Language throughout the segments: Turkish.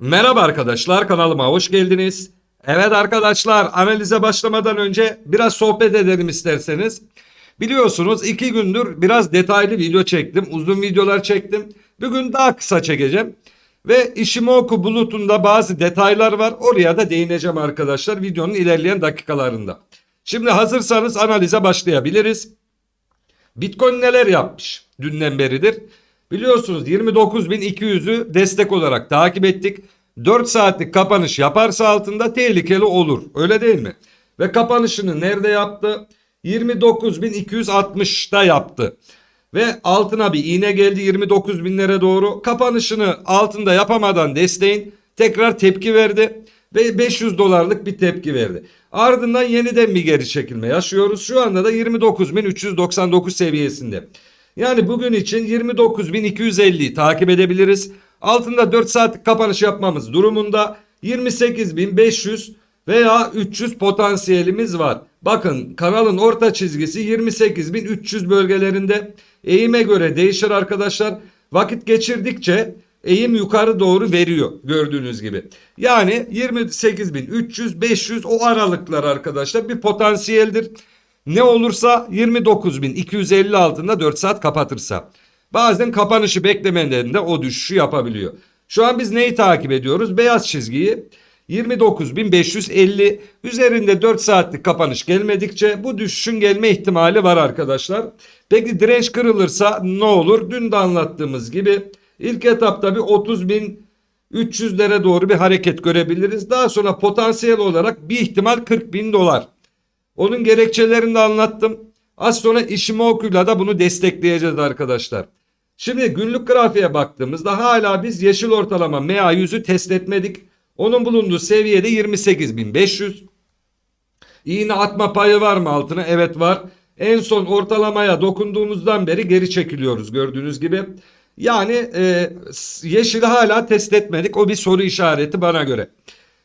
Merhaba arkadaşlar kanalıma hoş geldiniz. Evet arkadaşlar analize başlamadan önce biraz sohbet edelim isterseniz. Biliyorsunuz iki gündür biraz detaylı video çektim. Uzun videolar çektim. Bugün daha kısa çekeceğim. Ve Ishimoku bulutunda bazı detaylar var. Oraya da değineceğim arkadaşlar videonun ilerleyen dakikalarında. Şimdi hazırsanız analize başlayabiliriz. Bitcoin neler yapmış dünden beridir? Biliyorsunuz 29.200'ü destek olarak takip ettik. 4 saatlik kapanış yaparsa altında tehlikeli olur. Öyle değil mi? Ve kapanışını nerede yaptı? 29.260'da yaptı. Ve altına bir iğne geldi 29 binlere doğru. Kapanışını altında yapamadan desteğin tekrar tepki verdi. Ve 500 dolarlık bir tepki verdi. Ardından yeniden bir geri çekilme yaşıyoruz. Şu anda da 29.399 seviyesinde. Yani bugün için 29.250'yi takip edebiliriz. Altında 4 saatlik kapanış yapmamız durumunda 28.500 veya 300 potansiyelimiz var. Bakın kanalın orta çizgisi 28.300 bölgelerinde. Eğime göre değişir arkadaşlar. Vakit geçirdikçe eğim yukarı doğru veriyor gördüğünüz gibi. Yani 28.300 500 o aralıklar arkadaşlar bir potansiyeldir. Ne olursa 29.250 altında 4 saat kapatırsa. Bazen kapanışı beklemelerinde o düşüşü yapabiliyor. Şu an biz neyi takip ediyoruz? Beyaz çizgiyi 29.550 üzerinde 4 saatlik kapanış gelmedikçe bu düşüşün gelme ihtimali var arkadaşlar. Peki direnç kırılırsa ne olur? Dün de anlattığımız gibi ilk etapta bir 30.300'lere doğru bir hareket görebiliriz. Daha sonra potansiyel olarak bir ihtimal 40.000 dolar. Onun gerekçelerini de anlattım. Az sonra Ishimoku'yla da bunu destekleyeceğiz arkadaşlar. Şimdi günlük grafiğe baktığımızda hala biz yeşil ortalama MA100'ü test etmedik. Onun bulunduğu seviyede 28.500. İğne atma payı var mı altına? Evet var. En son ortalamaya dokunduğumuzdan beri geri çekiliyoruz gördüğünüz gibi. Yani e, yeşili hala test etmedik. O bir soru işareti bana göre.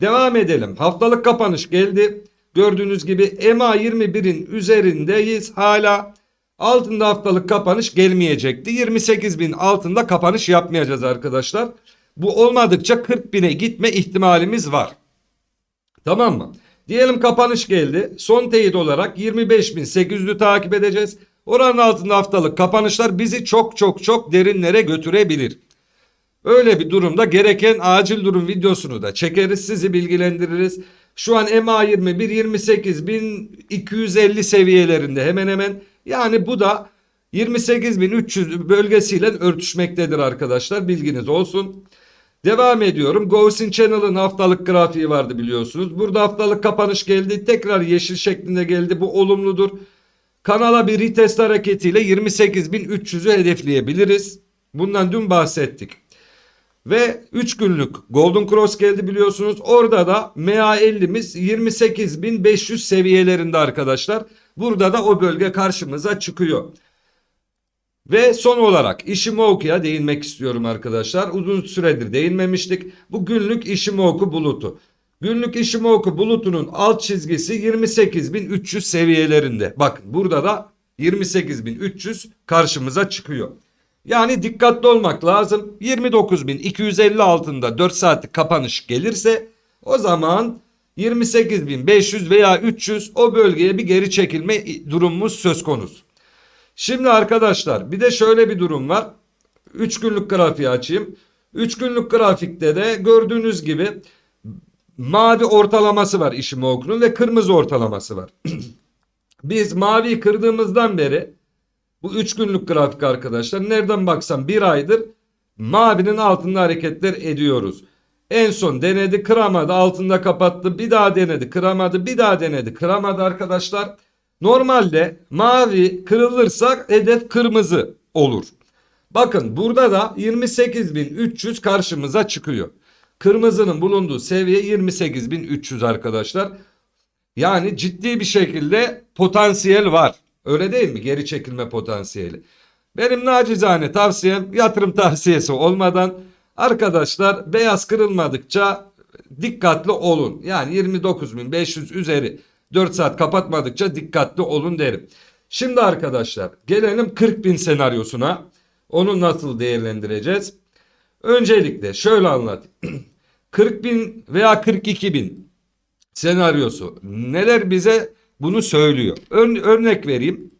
Devam edelim. Haftalık kapanış geldi. Gördüğünüz gibi MA21'in üzerindeyiz hala. Altında haftalık kapanış gelmeyecekti. 28 bin altında kapanış yapmayacağız arkadaşlar. Bu olmadıkça 40 bine gitme ihtimalimiz var. Tamam mı? Diyelim kapanış geldi. Son teyit olarak 25.800'ü takip edeceğiz. Oranın altında haftalık kapanışlar bizi çok çok çok derinlere götürebilir. Öyle bir durumda gereken acil durum videosunu da çekeriz sizi bilgilendiririz. Şu an MA21 28.250 seviyelerinde hemen hemen yani bu da 28.300 bölgesiyle örtüşmektedir arkadaşlar bilginiz olsun. Devam ediyorum. Gaussian Channel'ın haftalık grafiği vardı biliyorsunuz. Burada haftalık kapanış geldi. Tekrar yeşil şeklinde geldi. Bu olumludur. Kanala bir retest hareketiyle 28.300'ü hedefleyebiliriz. Bundan dün bahsettik. Ve 3 günlük Golden Cross geldi biliyorsunuz. Orada da MA50'miz 28.500 seviyelerinde arkadaşlar. Burada da o bölge karşımıza çıkıyor. Ve son olarak Ishimoku'ya değinmek istiyorum arkadaşlar. Uzun süredir değinmemiştik. Bu günlük Ishimoku bulutu. Günlük Ishimoku bulutunun alt çizgisi 28.300 seviyelerinde. Bakın burada da 28.300 karşımıza çıkıyor. Yani dikkatli olmak lazım. 29.250 altında 4 saatlik kapanış gelirse o zaman 28.500 veya 300 o bölgeye bir geri çekilme durumumuz söz konusu. Şimdi arkadaşlar bir de şöyle bir durum var. 3 günlük grafiği açayım. 3 günlük grafikte de gördüğünüz gibi mavi ortalaması var Ishimoku'nun ve kırmızı ortalaması var. Biz mavi kırdığımızdan beri bu 3 günlük grafik arkadaşlar nereden baksam bir aydır mavinin altında hareketler ediyoruz. En son denedi kıramadı altında kapattı bir daha denedi kıramadı bir daha denedi kıramadı arkadaşlar. Normalde mavi kırılırsa hedef kırmızı olur. Bakın burada da 28.300 karşımıza çıkıyor. Kırmızının bulunduğu seviye 28.300 arkadaşlar. Yani ciddi bir şekilde potansiyel var. Öyle değil mi? Geri çekilme potansiyeli. Benim nacizane tavsiyem yatırım tavsiyesi olmadan arkadaşlar beyaz kırılmadıkça dikkatli olun. Yani 29.500 üzeri 4 saat kapatmadıkça dikkatli olun derim. Şimdi arkadaşlar gelelim 40.000 senaryosuna. Onu nasıl değerlendireceğiz? Öncelikle şöyle anlatayım. 40 bin veya 42 bin senaryosu neler bize bunu söylüyor. Ör- örnek vereyim.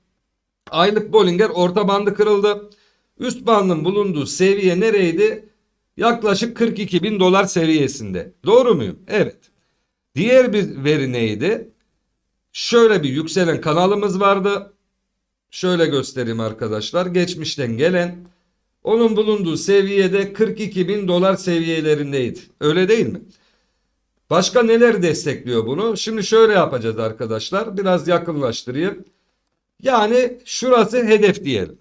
Aylık Bollinger orta bandı kırıldı. Üst bandın bulunduğu seviye nereydi? Yaklaşık 42 bin dolar seviyesinde. Doğru muyum? Evet. Diğer bir veri neydi? Şöyle bir yükselen kanalımız vardı. Şöyle göstereyim arkadaşlar. Geçmişten gelen onun bulunduğu seviyede 42 bin dolar seviyelerindeydi. Öyle değil mi? Başka neler destekliyor bunu? Şimdi şöyle yapacağız arkadaşlar. Biraz yakınlaştırayım. Yani şurası hedef diyelim.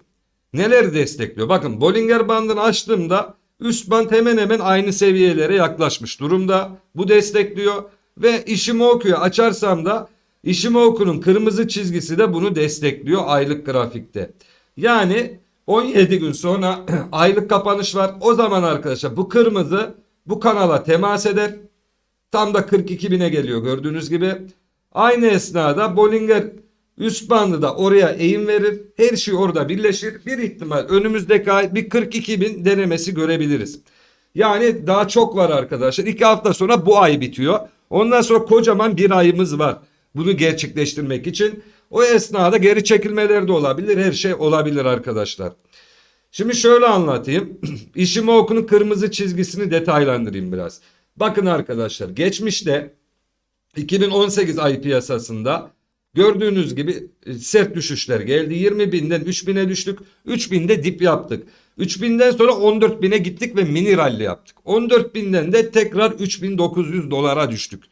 Neler destekliyor? Bakın Bollinger bandını açtığımda üst band hemen hemen aynı seviyelere yaklaşmış durumda. Bu destekliyor. Ve Ishimoku'yu açarsam da Ishimoku'nun kırmızı çizgisi de bunu destekliyor aylık grafikte. Yani 17 gün sonra aylık kapanış var. O zaman arkadaşlar bu kırmızı bu kanala temas eder. Tam da 42 bine geliyor gördüğünüz gibi. Aynı esnada Bollinger üst bandı da oraya eğim verir. Her şey orada birleşir. Bir ihtimal önümüzdeki ay bir 42 bin denemesi görebiliriz. Yani daha çok var arkadaşlar. İki hafta sonra bu ay bitiyor. Ondan sonra kocaman bir ayımız var. Bunu gerçekleştirmek için. O esnada geri çekilmeler de olabilir. Her şey olabilir arkadaşlar. Şimdi şöyle anlatayım. Ishimoku'nun kırmızı çizgisini detaylandırayım biraz. Bakın arkadaşlar geçmişte 2018 ay piyasasında gördüğünüz gibi e, sert düşüşler geldi. 20 binden 3 bine düştük. 3 binde dip yaptık. 3 binden sonra 14 bine gittik ve mini rally yaptık. 14 binden de tekrar 3900 dolara düştük.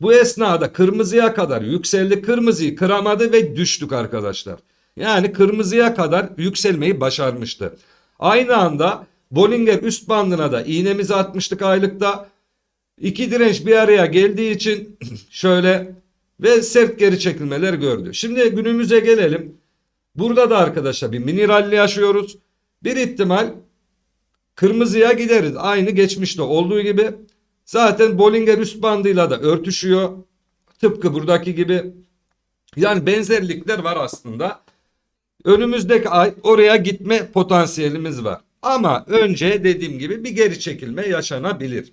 Bu esnada kırmızıya kadar yükseldi. Kırmızıyı kıramadı ve düştük arkadaşlar. Yani kırmızıya kadar yükselmeyi başarmıştı. Aynı anda Bollinger üst bandına da iğnemizi atmıştık aylıkta. İki direnç bir araya geldiği için şöyle ve sert geri çekilmeler gördü. Şimdi günümüze gelelim. Burada da arkadaşlar bir mini rally yaşıyoruz. Bir ihtimal kırmızıya gideriz. Aynı geçmişte olduğu gibi. Zaten Bollinger üst bandıyla da örtüşüyor. Tıpkı buradaki gibi. Yani benzerlikler var aslında. Önümüzdeki ay oraya gitme potansiyelimiz var. Ama önce dediğim gibi bir geri çekilme yaşanabilir.